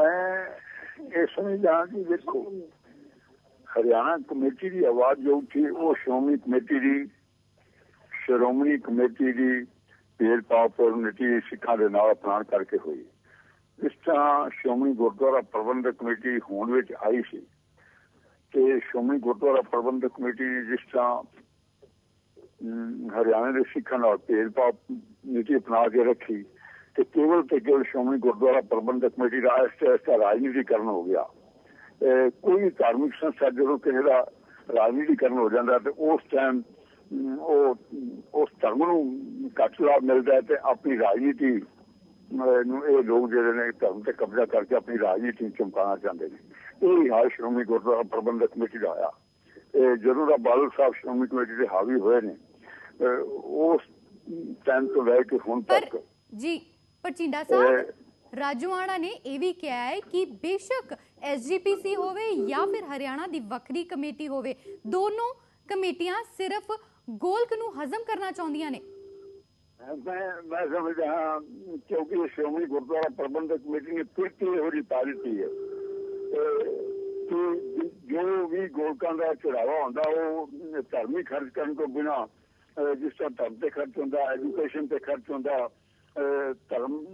ਮੈਂ ਇਹ ਸਮਝਦਾ ਕਿ ਦੇਖੋ ਹਰਿਆਣਾ ਕਮੇਟੀ ਦੀ ਆਵਾਜ਼ ਜੋ ਉੱਠੀ, ਉਹ ਸ਼੍ਰੋਮਣੀ ਕਮੇਟੀ ਦੀ, ਸ਼੍ਰੋਮਣੀ ਕਮੇਟੀ ਦੀ ਪੇਰ ਪਾਪਰ ਨੀਤੀ ਸਿੱਖਾਂ ਦੇ ਨਾਲ ਅਪਣਾਉਣ ਕਰਕੇ ਹੋਈ। ਇਸ ਤਰ੍ਹਾਂ ਸ਼੍ਰੋਮਣੀ ਗੁਰਦੁਆਰਾ ਪ੍ਰਬੰਧਕ ਕਮੇਟੀ ਹੋਣ ਵਿੱਚ ਆਈ ਸੀ ਤੇ ਸ਼੍ਰੋਮਣੀ ਗੁਰਦੁਆਰਾ ਪ੍ਰਬੰਧਕ ਕਮੇਟੀ ਜਿਸ ਤਰ੍ਹਾਂ ਹਰਿਆਣਾ ਦੇ ਸਿੱਖਾਂ ਨਾਲ ਭੇਦਭਾਵ ਨੀਤੀ ਅਪਣਾ ਕੇ ਰੱਖੀ ਤੇ ਕੇਵਲ ਤੇ ਕੇਵਲ ਸ਼੍ਰੋਮਣੀ ਗੁਰਦੁਆਰਾ ਪ੍ਰਬੰਧਕ ਕਮੇਟੀ ਦਾ ਇਸ ਤਰ੍ਹਾਂ ਰਾਜਨੀਤੀਕਰਨ ਹੋ ਗਿਆ। ਕੋਈ ਧਾਰਮਿਕ ਸੰਸਥਾ ਜਦੋਂ ਕਿਸੇ ਦਾ ਰਾਜਨੀਤੀਕਰਨ ਹੋ ਜਾਂਦਾ ਤੇ ਉਸ ਟਾਈਮ ਉਹ ਉਸ ਧਰਮ ਨੂੰ ਘੱਟ ਲਾਭ ਮਿਲਦਾ ਤੇ ਆਪਣੀ ਰਾਜਨੀਤੀ ਨੂੰ ਇਹ ਲੋਕ ਜਿਹੜੇ ਨੇ ਧਰਮ ਤੇ ਕਬਜ਼ਾ ਕਰਕੇ ਆਪਣੀ ਰਾਜਨੀਤੀ ਚਮਕਾਉਣਾ ਚਾਹੁੰਦੇ ਨੇ। ਇਹ ਹਾਲ ਸ਼੍ਰੋਮਣੀ ਗੁਰਦੁਆਰਾ ਪ੍ਰਬੰਧਕ ਕਮੇਟੀ ਦਾ ਆਇਆ ਇਹ ਜਦੋਂ ਦਾ ਬਾਦਲ ਸਾਹਿਬ ਸ਼੍ਰੋਮਣੀ ਕਮੇਟੀ ਦੇ ਹਾਵੀ ਹੋਏ ਨੇ ਉਸ ਟਾਈਮ ਤੋਂ ਲੈ ਕੇ ਹੁਣ ਤੱਕ ਜੀ ਪਰ ਚਿੰਡਾ ਸਾਹਿਬ ਰਾਜੂਆਣਾ ਨੇ ਇਹ ਵੀ ਕਿਹਾ ਹੈ ਕਿ ਬੇਸ਼ੱਕ ਐਸਜੀਪੀਸੀ ਹੋਵੇ ਜਾਂ ਫਿਰ ਹਰਿਆਣਾ ਦੀ ਵੱਖਰੀ ਕਮੇਟੀ ਹੋਵੇ ਦੋਨੋਂ ਕਮੇਟੀਆਂ ਸਿਰਫ ਗੋਲਕ ਨੂੰ ਹਜ਼ਮ ਕਰਨਾ ਚਾਹੁੰਦੀਆਂ ਨੇ। ਮੈਂ ਮੈਂ ਸਮਝਦਾ ਕਿਉਂਕਿ ਸ਼੍ਰੋਮਣੀ ਗੁਰਦੁਆਰਾ ਪ੍ਰਬੰਧਕ ਕਮੇਟੀ ਨੇ ਫਿਰ ਕੀ ਹੋ ਰਹੀ ਪਾਲਿਟੀ ਹੈ। ਕਿ ਜੋ ਵੀ ਗੋਲਕਾਂ ਦਾ ਚੜਾਵਾ ਹੁੰਦਾ ਉਹ ਧਰਮੀ ਖਰਚ ਕਰਨ ਤੋਂ ਬਿਨਾ ਜਿਸ ਤਰ੍ਹਾਂ ਤੇ ਖਰਚ ਹੁੰਦਾ ਐਜੂਕੇਸ਼ਨ ਤੇ ਖਰਚ ਹੁੰਦਾ ਧਰਮ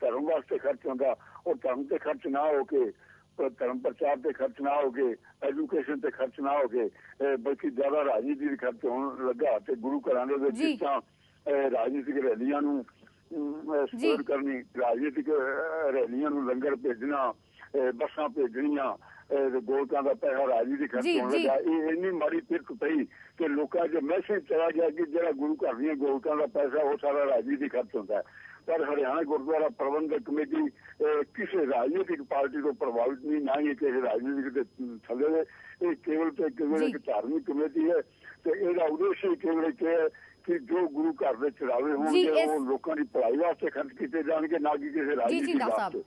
ਧਰਮ ਵਾਸਤੇ ਖਰਚ ਹੁੰਦਾ। ਉਹ ਧਰਮ ਤੇ ਖਰਚ ਨਾ ਹੋ ਕੇ ਧਰਮ ਪ੍ਰਚਾਰ ਤੇ ਖਰਚ ਨਾ ਹੋ ਕੇ ਐਜੂਕੇਸ਼ਨ ਤੇ ਖਰਚ ਨਾ ਹੋ ਕੇ ਬਲਕਿ ਜ਼ਿਆਦਾ ਰਾਜਨੀਤੀ ਦੇ ਖਰਚ ਹੋਣ ਲੱਗਾ ਤੇ ਗੁਰੂ ਘਰਾਂ ਦੇ ਵਿੱਚ ਤਰ੍ਹਾਂ ਰਾਜਨੀਤਿਕ ਰੈਲੀਆਂ ਨੂੰ ਸਟੋਰ ਕਰਨੀ ਰਾਜਨੀਤਿਕ ਰੈਲੀਆਂ ਨੂੰ ਲੰਗਰ ਭੇਜਣਾ ਬੱਸਾਂ ਭੇਜਣੀਆਂ ਗੋਲਕਾਂ ਦਾ ਪੈਸਾ ਰਾਜੀ ਦੀ ਖਰਚ ਹੋਣ ਲੱਗਾ। ਇਹ ਇੰਨੀ ਮਾੜੀ ਫਿਰਕ ਪਈ ਕਿ ਲੋਕਾਂ 'ਚ ਮੈਸੇਜ ਚਲਾ ਗਿਆ ਕਿ ਜਿਹੜਾ ਗੁਰੂ ਘਰ ਦੀਆਂ ਗੋਲਕਾਂ ਦਾ ਪੈਸਾ ਉਹ ਸਾਰਾ ਰਾਜੀ ਦੀ ਖਰਚ ਹੁੰਦਾ ਪਰ ਹਰਿਆਣਾ ਗੁਰਦੁਆਰਾ ਪ੍ਰਬੰਧਕ ਕਮੇਟੀ ਕਿਸੇ ਰਾਜਨੀਤਿਕ ਪਾਰਟੀ ਤੋਂ ਪ੍ਰਭਾਵਿਤ ਨਹੀਂ ਨਾ ਹੀ ਕਿਸੇ ਰਾਜਨੀਤਿਕ ਦੇ ਥੱਲੇ ਇਹ ਕੇਵਲ ਤੇ ਕੇਵਲ ਇੱਕ ਧਾਰਮਿਕ ਕਮੇਟੀ ਹੈ ਤੇ ਇਹਦਾ ਉਦੇਸ਼ ਹੀ ਕੇਵਲ ਕਿ ਕਿ ਜੋ ਗੁਰੂ ਘਰ ਦੇ ਚੜਾਵੇ ਹੋਣਗੇ ਉਹ ਲੋਕਾਂ ਦੀ ਭਲਾਈ ਵਾਸਤੇ ਖਰਚ ਕੀਤੇ ਜਾਣਗੇ ਨਾ ਕਿ ਕਿਸੇ ਰਾਜਨੀਤਿਕ ਵਾਸਤੇ।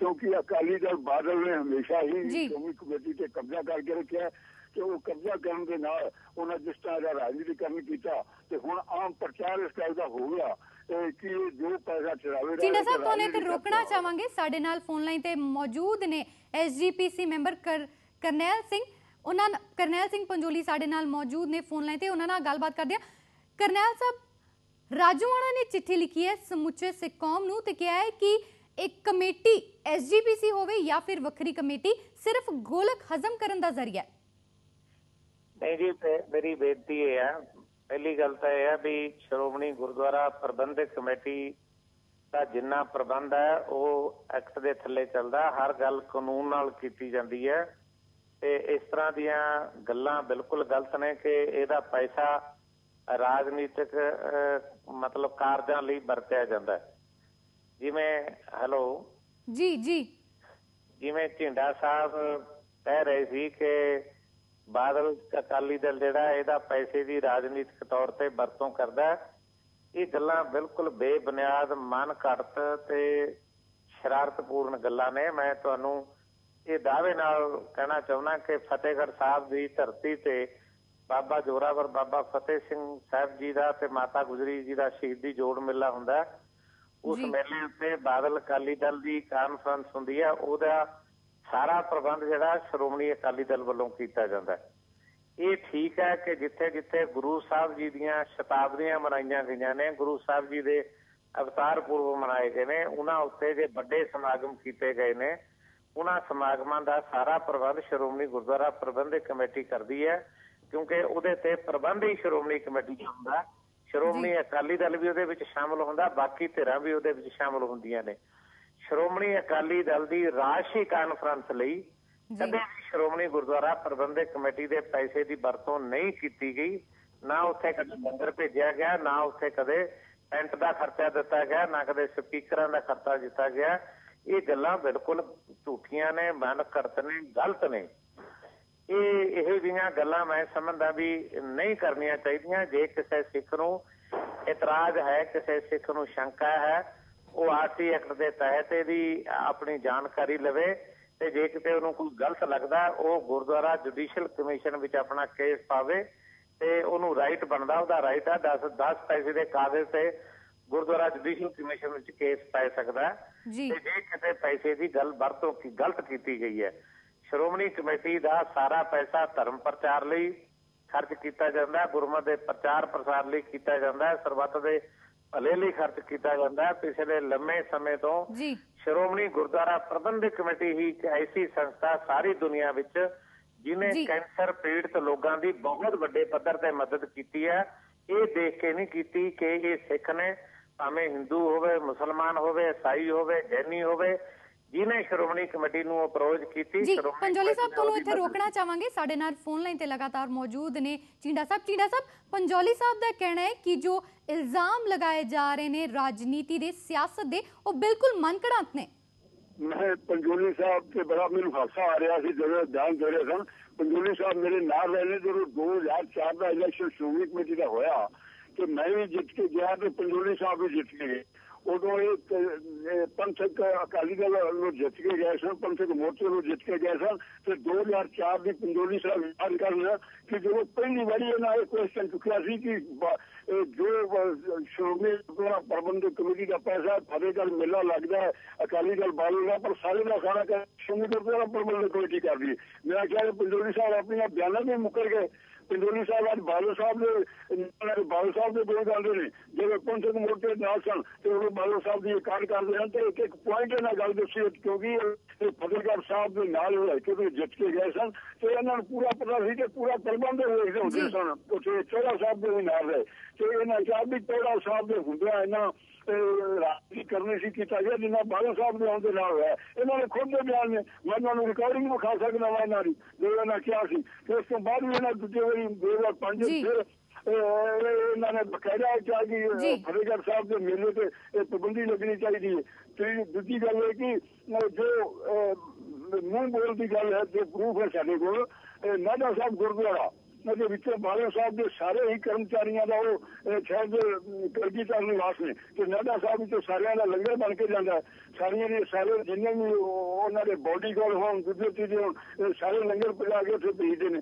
ਕਿਉਂਕਿ ਅਕਾਲੀ ਦਲ ਬਾਦਲ ਨੇ ਹਮੇਸ਼ਾ ਹੀ ਸ਼੍ਰੋਮਣੀ ਕਮੇਟੀ ਤੇ ਕਬਜ਼ਾ ਕਰਕੇ ਰੱਖਿਆ ਤੇ ਉਹ ਕਬਜ਼ਾ ਕਰਨ ਦੇ ਨਾਲ ਉਹਨਾਂ ਜਿਸ ਤਰ੍ਹਾਂ ਦਾ ਰਾਜਨੀਤੀਕਰਨ ਕੀਤਾ ਤੇ ਹੁਣ ਆਮ ਪ੍ਰਚਾਰ ਇਸ ਤਰ੍ਹਾਂ ਦਾ ਹੋ ਗਿਆ ਕਿ ਜੋ ਪੈਸਾ ਚੜਾਵੇ ਚਿੰਡਾ ਸਾਹਿਬ ਤੁਹਾਨੂੰ ਤੇ ਰੋਕਣਾ ਚਾਹਾਂਗੇ ਸਾਡੇ ਨਾਲ ਫੋਨ ਲਾਈਨ ਤੇ ਮੌਜੂਦ ਨੇ ਐਸਜੀਪੀਸੀ ਮੈਂਬਰ ਕਰਨੈਲ ਸਿੰਘ। ਉਹਨਾਂ ਕਰਨੈਲ ਸਿੰਘ ਪੰਜੋਲੀ ਸਾਡੇ ਨਾਲ ਮੌਜੂਦ ਨੇ ਫੋਨ ਲਾਈਨ ਤੇ ਉਹਨਾਂ ਨਾਲ ਗੱਲਬਾਤ ਕਰਦੇ ਆ ਕਰਨੈਲ ਸਾਹਿਬ ਰਾਜੂਆਣਾ ਨੇ ਚਿੱਠੀ ਲਿਖੀ ਹੈ ਸਮੁੱਚੇ ਸਿੱਖ ਕੌਮ ਨੂੰ ਤੇ ਕਿਹਾ ਹੈ ਕਿ ਇੱਕ ਕਮੇਟੀ ਐਸਜੀਪੀਸੀ ਹੋਵੇ ਜਾਂ ਫਿਰ ਵੱਖਰੀ ਕਮੇਟੀ ਸਿਰਫ ਗੋਲਕ ਹਜ਼ਮ ਕਰਨ ਦਾ ਜ਼ਰੀਆ ਹੈ। ਨਹੀਂ ਜੀ ਮੇਰੀ ਬੇਨਤੀ ਇਹ ਹੈ, ਪਹਿਲੀ ਗੱਲ ਤਾਂ ਇਹ ਹੈ ਵੀ ਸ਼੍ਰੋਮਣੀ ਗੁਰਦੁਆਰਾ ਪ੍ਰਬੰਧਕ ਕਮੇਟੀ ਦਾ ਜਿੰਨਾ ਪ੍ਰਬੰਧ ਹੈ, ਉਹ ਐਕਟ ਦੇ ਥੱਲੇ ਚੱਲਦਾ, ਹਰ ਗੱਲ ਕਾਨੂੰਨ ਨਾਲ ਕੀਤੀ ਜਾਂਦੀ ਹੈ। ਤੇ ਇਸ ਤਰ੍ਹਾਂ ਦੀਆਂ ਗੱਲਾਂ ਬਿਲਕੁਲ ਗਲਤ ਨੇ ਕਿ ਇਹਦਾ ਪੈਸਾ ਰਾਜਨੀਤਿਕ ਮਤਲਬ ਕਾਰਜਾਂ ਲਈ ਵਰਤਿਆ ਜਾਂਦਾ ਹੈ। ਜਿਵੇਂ, ਹੈਲੋ ਜੀ ਜੀ। ਜਿਵੇਂ ਝਿੰਡਾ ਸਾਹਿਬ ਕਹਿ ਰਹੇ ਸੀ ਕਿ ਬਾਦਲ ਅਕਾਲੀ ਦਲ ਜਿਹੜਾ ਇਹਦਾ ਪੈਸੇ ਦੀ ਰਾਜਨੀਤਿਕ ਤੌਰ ਤੇ ਵਰਤੋਂ ਕਰਦਾ ਇਹ ਗੱਲਾਂ ਬਿਲਕੁਲ ਬੇਬੁਨਿਆਦ ਮਨ ਘੜਤ ਤੇ ਸ਼ਰਾਰਤਪੂਰਨ ਗੱਲਾਂ ਨੇ। ਮੈਂ ਤੁਹਾਨੂੰ ਇਹ ਦਾਅਵੇ ਨਾਲ ਕਹਿਣਾ ਚਾਹੁੰਦਾ ਕਿ ਫਤਿਹਗੜ੍ਹ ਸਾਹਿਬ ਦੀ ਧਰਤੀ ਤੇ ਬਾਬਾ ਜੋਰਾਵਰ, ਬਾਬਾ ਫਤਿਹ ਸਿੰਘ ਸਾਹਿਬ ਜੀ ਦਾ ਤੇ ਮਾਤਾ ਗੁਜਰੀ ਜੀ ਦਾ ਸ਼ਹੀਦੀ ਜੋੜ ਮੇਲਾ ਹੁੰਦਾ ਉਸ ਮੇਲੇ ਉੱਤੇ ਬਾਦਲ ਅਕਾਲੀ ਦਲ ਦੀ ਕਾਨਫਰੰਸ ਹੁੰਦੀ ਹੈ ਉਹਦਾ ਸਾਰਾ ਪ੍ਰਬੰਧ ਜਿਹੜਾ ਸ਼੍ਰੋਮਣੀ ਅਕਾਲੀ ਦਲ ਵੱਲੋਂ ਕੀਤਾ ਜਾਂਦਾ ਹੈ। ਇਹ ਠੀਕ ਹੈ ਕਿ ਜਿੱਥੇ ਜਿੱਥੇ ਗੁਰੂ ਸਾਹਿਬ ਜੀ ਦੀਆਂ ਸ਼ਤਾਬਦੀਆਂ ਮਨਾਈਆਂ ਗਈਆਂ ਨੇ ਗੁਰੂ ਸਾਹਿਬ ਜੀ ਦੇ ਅਵਤਾਰ ਪੁਰਬ ਮਨਾਏ ਗਏ ਨੇ ਉਹਨਾਂ ਉੱਤੇ ਜੇ ਵੱਡੇ ਸਮਾਗਮ ਕੀਤੇ ਗਏ ਨੇ ਉਹਨਾਂ ਸਮਾਗਮਾਂ ਦਾ ਸਾਰਾ ਪ੍ਰਬੰਧ ਸ਼੍ਰੋਮਣੀ ਗੁਰਦੁਆਰਾ ਪ੍ਰਬੰਧਕ ਕਮੇਟੀ ਕਰਦੀ ਹੈ ਕਿਉਂਕਿ ਉਹਦੇ ਤੇ ਪ੍ਰਬੰਧ ਹੀ ਸ਼੍ਰੋਮਣੀ ਕਮੇਟੀ ਦਾ ਹੁੰਦਾ ਸ਼੍ਰੋਮਣੀ ਅਕਾਲੀ ਦਲ ਵੀ ਉਹਦੇ ਵਿੱਚ ਸ਼ਾਮਲ ਹੁੰਦਾ ਬਾਕੀ ਧਿਰਾਂ ਵੀ ਉਹਦੇ ਵਿੱਚ ਸ਼ਾਮਲ ਹੁੰਦੀਆਂ ਨੇ। ਸ਼੍ਰੋਮਣੀ ਅਕਾਲੀ ਦਲ ਦੀ ਰਾਸ਼ਟਰੀ ਕਾਨਫਰੰਸ ਲਈ ਕਦੇ ਵੀ ਸ਼੍ਰੋਮਣੀ ਗੁਰਦੁਆਰਾ ਪ੍ਰਬੰਧਕ ਕਮੇਟੀ ਦੇ ਪੈਸੇ ਦੀ ਵਰਤੋਂ ਨਹੀਂ ਕੀਤੀ ਗਈ। ਨਾ ਉੱਥੇ ਕਦੇ ਲੰਗਰ ਭੇਜਿਆ ਗਿਆ ਨਾ ਉੱਥੇ ਕਦੇ ਟੈਂਟ ਦਾ ਖਰਚਾ ਦਿੱਤਾ ਗਿਆ ਨਾ ਕਦੇ ਸਪੀਕਰਾਂ ਦਾ ਖਰਚਾ ਦਿੱਤਾ ਗਿਆ। ਇਹ ਗੱਲਾਂ ਬਿਲਕੁਲ ਝੂਠੀਆਂ ਨੇ ਮਨ ਕਰਤ ਨੇ ਗਲਤ ਨੇ। ਇਹ ਇਹੋ ਜਿਹੀਆਂ ਗੱਲਾਂ ਮੈਂ ਸਮਝਦਾ ਵੀ ਨਹੀਂ ਕਰਨੀਆਂ ਚਾਹੀਦੀਆਂ। ਜੇ ਕਿਸੇ ਸਿੱਖ ਨੂੰ ਇਤਰਾਜ਼ ਹੈ ਕਿਸੇ ਸਿੱਖ ਨੂੰ ਸ਼ੰਕਾ ਹੈ ਉਹ ਆਰਟੀ ਐਕਟ ਦੇ ਤਹਿਤ ਇਹਦੀ ਆਪਣੀ ਜਾਣਕਾਰੀ ਲਵੇ ਤੇ ਜੇ ਕਿਤੇ ਉਹਨੂੰ ਕੋਈ ਗਲਤ ਲੱਗਦਾ ਉਹ ਗੁਰਦੁਆਰਾ ਜੁਡੀਸ਼ੀਅਲ ਕਮਿਸ਼ਨ ਵਿੱਚ ਆਪਣਾ ਕੇਸ ਪਾਵੇ ਤੇ ਉਹਨੂੰ ਰਾਈਟ ਬਣਦਾ ਉਹਦਾ ਰਾਈਟ ਆ। 10 10 ਪੈਸੇ ਦੇ ਕਾਗਜ਼ ਤੇ ਗੁਰਦੁਆਰਾ ਜੁਡੀਸ਼ੀਅਲ ਕਮਿਸ਼ਨ ਵਿੱਚ ਕੇਸ ਪੈ ਸਕਦਾ। ਹੈ ਤੇ ਜੇ ਕਿਤੇ ਪੈਸੇ ਦੀ ਗੱਲ ਵਰਤੋਂ ਕੀ ਗਲਤ ਕੀਤੀ ਗਈ ਹੈ ਸ਼੍ਰੋਮਣੀ ਕਮੇਟੀ ਦਾ ਸਾਰਾ ਪੈਸਾ ਧਰਮ ਪ੍ਰਚਾਰ ਲਈ ਖਰਚ ਕੀਤਾ ਜਾਂਦਾ ਗੁਰਮਤਿ ਦੇ ਪ੍ਰਚਾਰ ਪ੍ਰਸਾਰ ਲਈ ਕੀਤਾ ਜਾਂਦਾ ਸਰਬੱਤ ਦੇ ਭਲੇ ਲਈ ਖਰਚ ਕੀਤਾ ਜਾਂਦਾ ਪਿਛਲੇ ਲੰਮੇ ਸਮੇਂ ਤੋਂ ਜੀ। ਸ਼੍ਰੋਮਣੀ ਗੁਰਦੁਆਰਾ ਪ੍ਰਬੰਧਕ ਕਮੇਟੀ ਹੀ ਇੱਕ ਐਸੀ ਸੰਸਥਾ ਸਾਰੀ ਦੁਨੀਆ ਵਿੱਚ ਜਿਨੇ। ਕੈਂਸਰ ਪੀੜਤ ਲੋਕਾਂ ਦੀ ਬਹੁਤ ਵੱਡੇ ਪੱਧਰ ਤੇ ਮਦਦ ਕੀਤੀ ਹੈ। ਇਹ ਦੇਖ ਕੇ ਨਹੀਂ ਕੀਤੀ ਕਿ ਇਹ ਸਿੱਖ ਨੇ ਭਾਵੇਂ ਹਿੰਦੂ ਹੋਵੇ ਮੁਸਲਮਾਨ ਹੋਵੇ ਈਸਾਈ ਹੋਵੇ ਜੈਨੀ ਹੋਵੇ ਸ਼੍ਰੋਮਣੀ ਕਮੇਟੀ ਨੂੰ ਅਪਰੋਚ ਕੀਤੀ। ਜੀ ਸ਼੍ਰੋਮਣੀ ਪੰਜੋਲੀ ਸਾਹਿਬ ਤੁਹਾਨੂੰ ਇੱਥੇ ਰੋਕਣਾ ਚਾਹਾਂਗੇ। ਸਾਡੇ ਨਾਲ ਫੋਨ ਲਾਈਨ ਤੇ ਲਗਾਤਾਰ ਮੌਜੂਦ ਨੇ ਚੀਂਡਾ ਸਾਹਿਬ। ਚੀਂਡਾ ਸਾਹਿਬ ਪੰਜੋਲੀ ਸਾਹਿਬ ਦਾ ਕਹਿਣਾ ਹੈ ਕਿ ਜੋ ਇਲਜ਼ਾਮ ਲਗਾਏ ਜਾ ਰਹੇ ਨੇ ਰਾਜਨੀਤੀ ਦੇ ਸਿਆਸਤ ਦੇ ਉਹ ਬਿਲਕੁਲ ਮਨਕੜਾਂਤ ਨੇ। ਮੈਂ ਪੰਜੋਲੀ ਸਾਹਿਬ ਤੇ ਬੜਾ ਮੈਨੂੰ ਹਾਸਾ ਆ ਰਿਹਾ ਸੀ ਜਦੋਂ ਬਿਆਨ ਦੇ ਰਹੇ ਸਨ। ਪੰਜੋਲੀ ਸਾਹਿਬ ਮੇਰੇ ਨਾਲ ਰਹਿਣੇ ਜਦੋਂ 2004 ਦਾ ਇਲੈਕਸ਼ਨ ਸ਼੍ਰੋਮਣੀ ਕਮੇਟੀ ਦਾ ਹੋਇਆ ਤੇ ਮੈਂ ਵੀ ਜਿੱਤ ਕੇ ਗਿਆ ਤੇ ਪੰਜੋਲੀ ਸਾਹਿਬ ਵੀ ਜਿੱਤ ਕੇ ਗਏ। ਉਦੋਂ ਇਹ ਇਹ ਪੰਥਕ ਅਕਾਲੀ ਦਲ ਨੂੰ ਜਿੱਤ ਕੇ ਗਏ ਸਨ ਪੰਥਕ ਮੋਰਚੇ ਨੂੰ ਜਿੱਤ ਕੇ ਗਏ ਸਨ ਤੇ 2004 ਦੀ ਪੰਜੋਲੀ ਸਾਹਿਬ ਯਾਦ ਕਰਨ ਕਿ ਜਦੋਂ ਪਹਿਲੀ ਵਾਰੀ ਇਹਨਾਂ ਇਹ ਕੁਐਸਚਨ ਚੁੱਕਿਆ ਸੀ ਕਿ ਬ- ਇਹ ਜੋ ਅ, ਸ਼੍ਰੋਮਣੀ ਗੁਰਦੁਆਰਾ ਪ੍ਰਬੰਧਕ ਕਮੇਟੀ ਦਾ ਪੈਸਾ ਫਤਿਹਗੜ੍ਹ ਮੇਲਾ ਲੱਗਦਾ ਹੈ ਅਕਾਲੀ ਦਲ ਬਾਲੂਗਾ ਪਰ ਸਾਰੇ ਦਾ ਸਾਰਾ ਕਰ ਸ਼੍ਰੋਮਣੀ ਗੁਰਦੁਆਰਾ ਪ੍ਰਬੰਧਕ ਕਮੇਟੀ ਕਰਦੀ ਹੈ ਮੇਰਾ ਖਿਆਲ ਹੈ ਪੰਜੋਰੀ ਸਾਹਿਬ ਆਪਣੀਆਂ ਬਿਆਨਾਂ ਦੇ ਮੁੱਕਰ ਗਏ ਪੰਜੋਰੀ ਸਾਹਿਬ ਅੱਜ ਬਾਦਲ ਸਾਹਿਬ ਦੇ ਬਾਦਲ ਸਾਹਿਬ ਦੇ ਦੋ ਜਾਂਦੇ ਨੇ। ਜਦੋਂ ਪੰਥਕ ਮੋਰਚੇ ਨਾਲ ਸਨ ਤੇ ਉਹ ਬਾਦਲ ਸਾਹਿਬ ਦੀ ਕਾਰ ਕਰਦੇ ਹਨ। ਤੇ ਇੱਕ ਇੱਕ ਪੁਆਇੰਟ ਇਹਨਾਂ ਗੱਲ ਦੱਸੀ ਕਿਉਂਕਿ ਫਤਿਹਗੜ੍ਹ ਸਾਹਿਬ ਦੇ ਨਾਲ ਹੋਇਆ ਕਿਉਂਕਿ ਜਿੱਤ ਕੇ ਗਏ ਸਨ। ਤੇ ਇਹਨਾਂ ਨੂੰ ਪੂਰਾ ਪਤਾ ਸੀ ਕਿ ਪੂਰਾ ਪ੍ਰਬੰਧ ਹੋਏ ਹੁੰਦੇ। ਸਨ। ਉੱਥੇ ਚੋੜਾ ਸਾਹਿਬ ਦੇ ਵੀ ਨਾਲ ਰਹੇ। ਤੇ ਇਹਨਾਂ ਚਾਹ ਵੀ ਚੋੜਾ ਸਾਹਿਬ ਦੇ ਹੁੰਦਿਆਂ ਇਹਨਾਂ ਰਾਜੀ ਕਰਨੀ ਸੀ ਕੀਤਾ ਗਿਆ ਜਿੰਨਾ ਬਾਦਲ ਸਾਹਿਬ ਦੇ ਆਉਣ ਦੇ ਨਾਲ ਹੋਇਆ। ਇਹਨਾਂ ਨੇ ਖੁਦ ਦੇ ਬਿਆਨ ਨੇ। ਮੈਂ ਉਹਨਾਂ ਨੂੰ ਰਿਕਾਰਡਿੰਗ ਵਿਖਾ ਸਕਦਾ ਵਾ ਇਹਨਾਂ ਦੀ ਜੋ ਇਹਨਾਂ ਕਿਹਾ ਸੀ। ਤੇ ਉਸ ਤੋਂ ਬਾਅਦ ਵੀ ਇਹਨਾਂ ਦੂਜੇ ਵਾਰੀ 2005 ਜੀ। ਫਿਰ ਅਹ, ਇਹਨਾਂ ਨੇ ਬਕਾਇਦਾ ਕਿਹਾ ਕਿ ਫਤਿਹਗੜ੍ਹ ਸਾਹਿਬ ਦੇ ਮੇਲੇ ਤੇ ਇਹ ਪਾਬੰਦੀ ਲੱਗਣੀ ਚਾਹੀਦੀ ਹੈ ਤੇ ਦੂਜੀ ਗੱਲ ਇਹ ਕਿ ਜੋ ਮੂੰਹ ਬੋਲ ਦੀ ਗੱਲ ਹੈ ਜੋ ਪ੍ਰੂਫ ਹੈ ਸਾਡੇ ਕੋਲ ਨਾਡਾ ਸਾਹਿਬ ਗੁਰਦੁਆਰਾ ਉਹਦੇ ਵਿੱਚੋਂ ਬਾਦਲ ਸਾਹਿਬ ਦੇ ਸਾਰੇ ਹੀ ਕਰਮਚਾਰੀਆਂ ਦਾ ਉਹ ਅਹ, ਸ਼ਹਿਰ ਦੇ ਨਿਵਾਸ ਨੇ ਤੇ ਨਾਡਾ ਸਾਹਿਬ ਵਿੱਚੋਂ ਸਾਰਿਆਂ ਦਾ ਲੰਗਰ ਬਣ ਕੇ ਜਾਂਦਾ ਹੈ। ਸਾਰੀਆਂ ਦੇ ਸਾਰੇ ਜਿੰਨੇ ਵੀ ਉਹ- ਉਹਨਾਂ ਦੇ ਬੋਡੀ ਗਾਰਡ ਹੋਣ ਦੂਜੇ ਤੀਜੇ ਹੋਣ ਸਾਰੇ ਲੰਗਰ ਪਜਾ ਕੇ ਉੱਥੇ ਭੇਜਦੇ ਨੇ